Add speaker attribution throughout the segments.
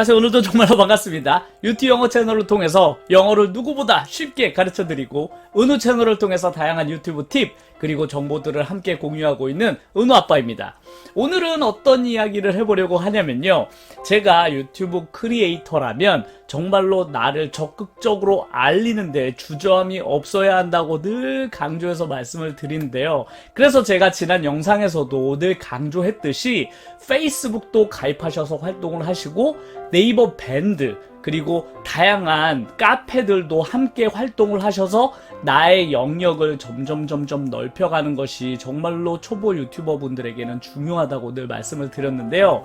Speaker 1: 안녕하세요. 오늘도 정말로 반갑습니다. 유튜브 영어 채널을 통해서 영어를 누구보다 쉽게 가르쳐 드리고 은우 채널을 통해서 다양한 유튜브 팁 그리고 정보들을 함께 공유하고 있는 은우 아빠입니다. 오늘은 어떤 이야기를 해보려고 하냐면요. 제가 유튜브 크리에이터라면 정말로 나를 적극적으로 알리는데 주저함이 없어야 한다고 늘 강조해서 말씀을 드리는데요. 그래서 제가 지난 영상에서도 늘 강조했듯이 페이스북도 가입하셔서 활동을 하시고 네이버 밴드 그리고 다양한 카페들도 함께 활동을 하셔서 나의 영역을 점점 점점 넓혀가는 것이 정말로 초보 유튜버 분들에게는 중요하다고 늘 말씀을 드렸는데요.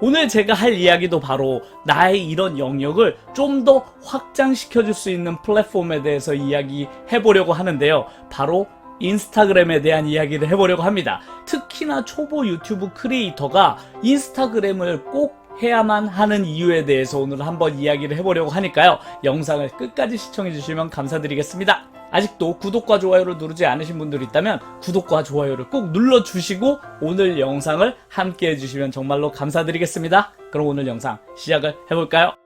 Speaker 1: 오늘 제가 할 이야기도 바로 나의 이런 영역을 좀 더 확장시켜 줄 수 있는 플랫폼에 대해서 이야기해 보려고 하는데요. 바로 인스타그램에 대한 이야기를 해보려고 합니다. 특히나 초보 유튜브 크리에이터가 인스타그램을 꼭 해야만 하는 이유에 대해서 오늘 한번 이야기를 해보려고 하니까요. 영상을 끝까지 시청해 주시면 감사드리겠습니다. 아직도 구독과 좋아요를 누르지 않으신 분들이 있다면 구독과 좋아요를 꼭 눌러주시고 오늘 영상을 함께 해주시면 정말로 감사드리겠습니다. 그럼 오늘 영상 시작을 해볼까요?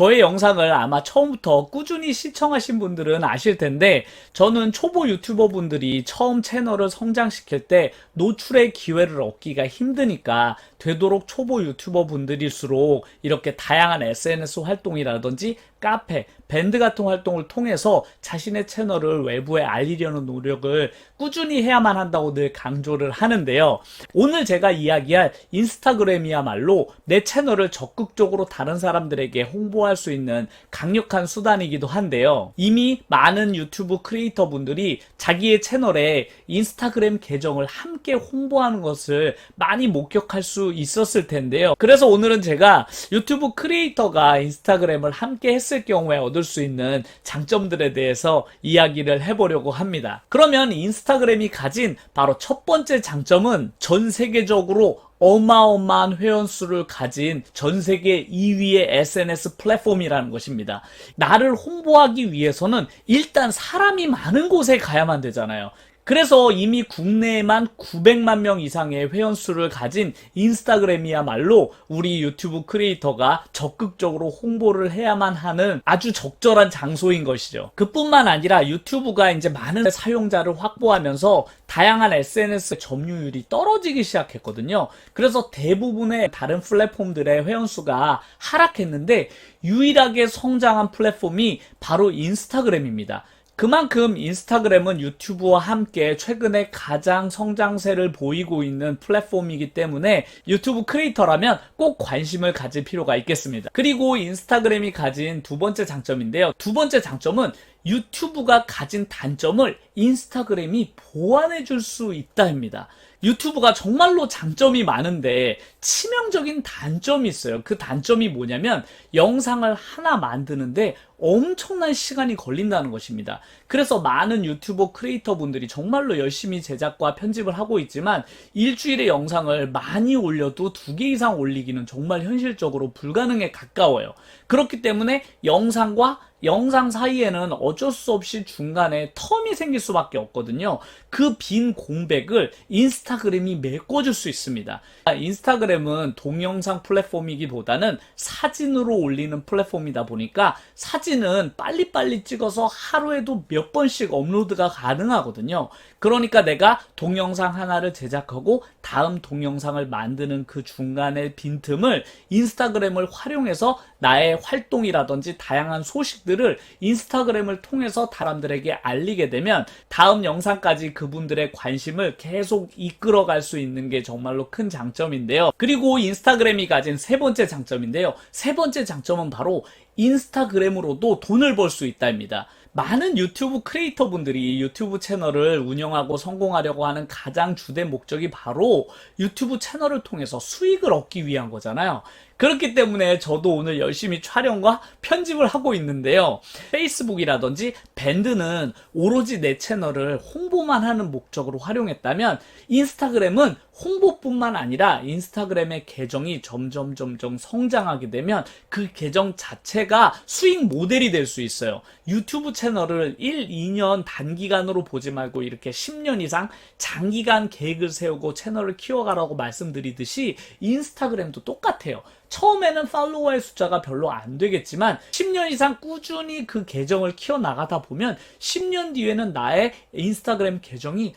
Speaker 1: 저의 영상을 아마 처음부터 꾸준히 시청하신 분들은 아실 텐데 저는 초보 유튜버 분들이 처음 채널을 성장시킬 때 노출의 기회를 얻기가 힘드니까 되도록 초보 유튜버 분들일수록 이렇게 다양한 SNS 활동이라든지 카페, 밴드 같은 활동을 통해서 자신의 채널을 외부에 알리려는 노력을 꾸준히 해야만 한다고 늘 강조를 하는데요. 오늘 제가 이야기할 인스타그램이야말로 내 채널을 적극적으로 다른 사람들에게 홍보할 수 있는 강력한 수단이기도 한데요. 이미 많은 유튜브 크리에이터 분들이 자기의 채널에 인스타그램 계정을 함께 홍보하는 것을 많이 목격할 수 있었을 텐데요. 그래서 오늘은 제가 유튜브 크리에이터가 인스타그램을 함께 했을 경우에 얻을 수 있는 장점들에 대해서 이야기를 해보려고 합니다. 그러면 인스타그램이 가진 바로 첫 번째 장점은 전 세계적으로 어마어마한 회원수를 가진 전 세계 2위의 SNS 플랫폼이라는 것입니다. 나를 홍보하기 위해서는 일단 사람이 많은 곳에 가야만 되잖아요. 그래서 이미 국내에만 900만 명 이상의 회원수를 가진 인스타그램이야말로 우리 유튜브 크리에이터가 적극적으로 홍보를 해야만 하는 아주 적절한 장소인 것이죠. 그뿐만 아니라 유튜브가 이제 많은 사용자를 확보하면서 다양한 SNS 점유율이 떨어지기 시작했거든요. 그래서 대부분의 다른 플랫폼들의 회원수가 하락했는데 유일하게 성장한 플랫폼이 바로 인스타그램입니다. 그만큼 인스타그램은 유튜브와 함께 최근에 가장 성장세를 보이고 있는 플랫폼이기 때문에 유튜브 크리에이터라면 꼭 관심을 가질 필요가 있겠습니다. 그리고 인스타그램이 가진 두 번째 장점인데요. 두 번째 장점은 유튜브가 가진 단점을 인스타그램이 보완해 줄 수 있다입니다. 유튜브가 정말로 장점이 많은데 치명적인 단점이 있어요. 그 단점이 뭐냐면 영상을 하나 만드는데 엄청난 시간이 걸린다는 것입니다. 그래서 많은 유튜버 크리에이터 분들이 정말로 열심히 제작과 편집을 하고 있지만 일주일에 영상을 많이 올려도 두 개 이상 올리기는 정말 현실적으로 불가능에 가까워요. 그렇기 때문에 영상과 영상 사이에는 어쩔 수 없이 중간에 텀이 생길 수밖에 없거든요. 그 빈 공백을 인스타그램이 메꿔줄 수 있습니다. 인스타그램은 동영상 플랫폼이기보다는 사진으로 올리는 플랫폼이다 보니까 사진은 빨리빨리 찍어서 하루에도 몇 번씩 업로드가 가능하거든요. 그러니까 내가 동영상 하나를 제작하고 다음 동영상을 만드는 그 중간의 빈틈을 인스타그램을 활용해서 나의 활동이라든지 다양한 소식들을 인스타그램을 통해서 사람들에게 알리게 되면 다음 영상까지 그분들의 관심을 계속 이끌어갈 수 있는 게 정말로 큰 장점인데요. 그리고 인스타그램이 가진 세 번째 장점인데요. 세 번째 장점은 바로 인스타그램으로도 돈을 벌 수 있다입니다. 많은 유튜브 크리에이터 분들이 유튜브 채널을 운영하고 성공하려고 하는 가장 주된 목적이 바로 유튜브 채널을 통해서 수익을 얻기 위한 거잖아요. 그렇기 때문에 저도 오늘 열심히 촬영과 편집을 하고 있는데요. 페이스북이라든지 밴드는 오로지 내 채널을 홍보만 하는 목적으로 활용했다면 인스타그램은 홍보뿐만 아니라 인스타그램의 계정이 점점 점점 성장하게 되면 그 계정 자체가 수익 모델이 될 수 있어요. 유튜브 채널을 1, 2년 단기간으로 보지 말고 이렇게 10년 이상 장기간 계획을 세우고 채널을 키워가라고 말씀드리듯이 인스타그램도 똑같아요. 처음에는 팔로워의 숫자가 별로 안 되겠지만 10년 이상 꾸준히 그 계정을 키워나가다 보면 10년 뒤에는 나의 인스타그램 계정이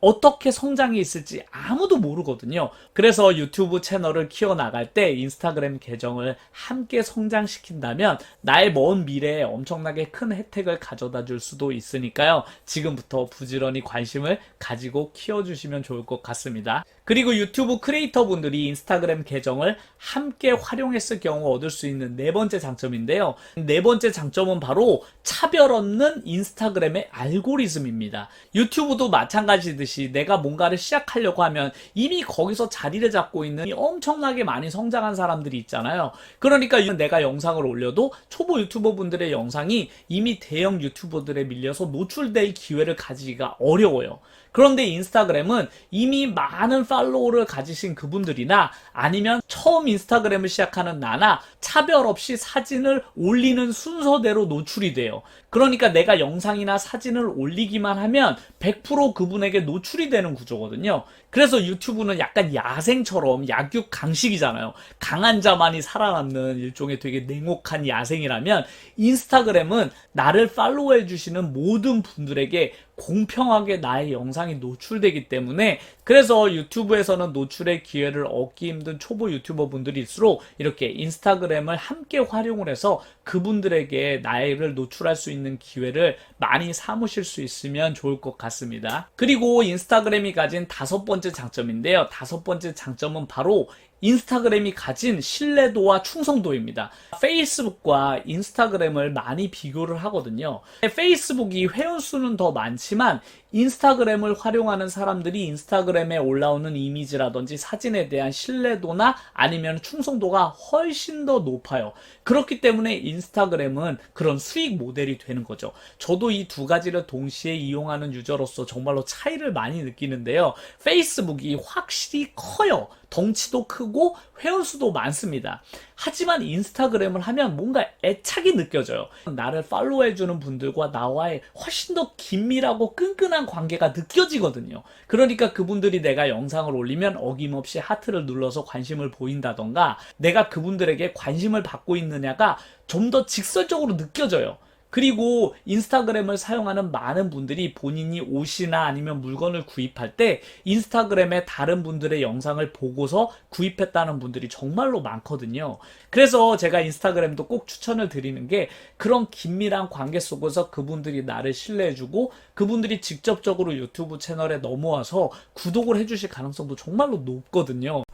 Speaker 1: 어떻게 성장이 있을지 아무도 모르거든요. 그래서 유튜브 채널을 키워나갈 때 인스타그램 계정을 함께 성장시킨다면 나의 먼 미래에 엄청나게 큰 혜택을 가져다 줄 수도 있으니까요. 지금부터 부지런히 관심을 가지고 키워주시면 좋을 것 같습니다. 그리고 유튜브 크리에이터 분들이 인스타그램 계정을 함께 활용했을 경우 얻을 수 있는 네 번째 장점인데요. 네 번째 장점은 바로 차별 없는 인스타그램의 알고리즘입니다. 유튜브도 마찬가지듯이 내가 뭔가를 시작하려고 하면 이미 거기서 자리를 잡고 있는 이 엄청나게 많이 성장한 사람들이 있잖아요. 그러니까 내가 영상을 올려도 초보 유튜버 분들의 영상이 이미 대형 유튜버들에 밀려서 노출될 기회를 가지기가 어려워요. 그런데 인스타그램은 이미 많은 팔로워를 가지신 그분들이나 아니면 처음 인스타그램을 시작하는 나나 차별 없이 사진을 올리는 순서대로 노출이 돼요. 그러니까 내가 영상이나 사진을 올리기만 하면 100% 그분에게 노출이 되는 구조거든요. 그래서 유튜브는 약간 야생처럼 약육 강식이잖아요. 강한 자만이 살아남는 일종의 되게 냉혹한 야생이라면 인스타그램은 나를 팔로우해 주시는 모든 분들에게 공평하게 나의 영상이 노출되기 때문에 그래서 유튜브에서는 노출의 기회를 얻기 힘든 초보 유튜버 분들일수록 이렇게 인스타그램을 함께 활용을 해서 그분들에게 나를 노출할 수 있는 기회를 많이 삼으실 수 있으면 좋을 것 같습니다. 그리고 인스타그램이 가진 다섯 번째 장점인데요. 다섯 번째 장점은 바로 인스타그램이 가진 신뢰도와 충성도입니다. 페이스북과 인스타그램을 많이 비교를 하거든요. 페이스북이 회원수는 더 많지만 인스타그램을 활용하는 사람들이 인스타그램에 올라오는 이미지라든지 사진에 대한 신뢰도나 아니면 충성도가 훨씬 더 높아요. 그렇기 때문에 인스타그램은 그런 수익 모델이 되는 거죠. 저도 이 두 가지를 동시에 이용하는 유저로서 정말로 차이를 많이 느끼는데요. 페이스북이 확실히 커요. 덩치도 크고 회원수도 많습니다. 하지만 인스타그램을 하면 뭔가 애착이 느껴져요. 나를 팔로우해주는 분들과 나와의 훨씬 더 긴밀하고 끈끈한 관계가 느껴지거든요. 그러니까 그분들이 내가 영상을 올리면 어김없이 하트를 눌러서 관심을 보인다던가 내가 그분들에게 관심을 받고 있느냐가 좀 더 직설적으로 느껴져요. 그리고 인스타그램을 사용하는 많은 분들이 본인이 옷이나 아니면 물건을 구입할 때 인스타그램에 다른 분들의 영상을 보고서 구입했다는 분들이 정말로 많거든요. 그래서 제가 인스타그램도 꼭 추천을 드리는 게 그런 긴밀한 관계 속에서 그분들이 나를 신뢰해주고 그분들이 직접적으로 유튜브 채널에 넘어와서 구독을 해주실 가능성도 정말로 높거든요.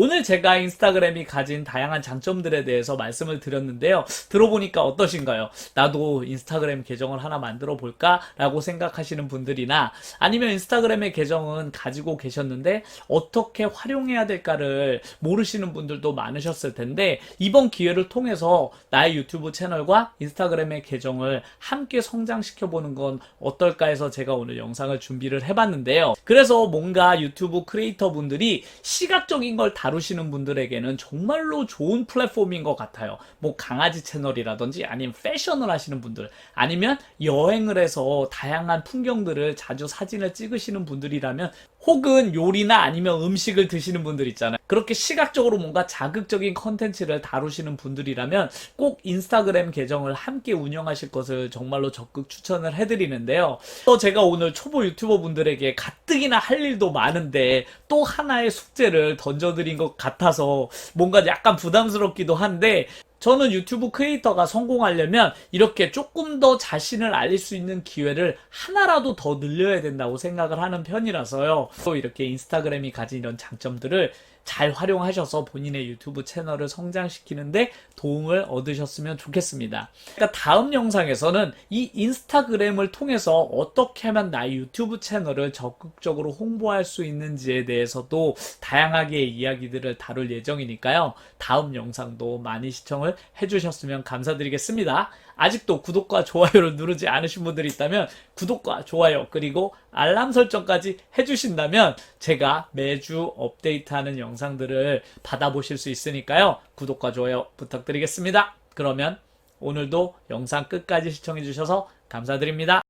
Speaker 1: 오늘 제가 인스타그램이 가진 다양한 장점들에 대해서 말씀을 드렸는데요. 들어보니까 어떠신가요? 나도 인스타그램 계정을 하나 만들어 볼까? 라고 생각하시는 분들이나 아니면 인스타그램의 계정은 가지고 계셨는데 어떻게 활용해야 될까를 모르시는 분들도 많으셨을 텐데 이번 기회를 통해서 나의 유튜브 채널과 인스타그램의 계정을 함께 성장시켜 보는 건 어떨까 해서 제가 오늘 영상을 준비를 해봤는데요. 그래서 뭔가 유튜브 크리에이터 분들이 시각적인 걸 다루시는 분들에게는 정말로 좋은 플랫폼인 것 같아요. 뭐 강아지 채널이라든지 아니면 패션을 하시는 분들 아니면 여행을 해서 다양한 풍경들을 자주 사진을 찍으시는 분들이라면 혹은 요리나 아니면 음식을 드시는 분들 있잖아요. 그렇게 시각적으로 뭔가 자극적인 컨텐츠를 다루시는 분들이라면 꼭 인스타그램 계정을 함께 운영하실 것을 정말로 적극 추천을 해드리는데요. 또 제가 오늘 초보 유튜버 분들에게 가뜩이나 할 일도 많은데 또 하나의 숙제를 던져드린 것 같아서 뭔가 약간 부담스럽기도 한데 저는 유튜브 크리에이터가 성공하려면 이렇게 조금 더 자신을 알릴 수 있는 기회를 하나라도 더 늘려야 된다고 생각을 하는 편이라서요. 또 이렇게 인스타그램이 가진 이런 장점들을 잘 활용하셔서 본인의 유튜브 채널을 성장시키는데 도움을 얻으셨으면 좋겠습니다. 그러니까 다음 영상에서는 이 인스타그램을 통해서 어떻게 하면 나의 유튜브 채널을 적극적으로 홍보할 수 있는지에 대해서도 다양하게 이야기들을 다룰 예정이니까요. 다음 영상도 많이 시청을 해주셨으면 감사드리겠습니다. 아직도 구독과 좋아요를 누르지 않으신 분들이 있다면 구독과 좋아요 그리고 알람 설정까지 해주신다면 제가 매주 업데이트하는 영상들을 받아보실 수 있으니까요. 구독과 좋아요 부탁드리겠습니다. 그러면 오늘도 영상 끝까지 시청해주셔서 감사드립니다.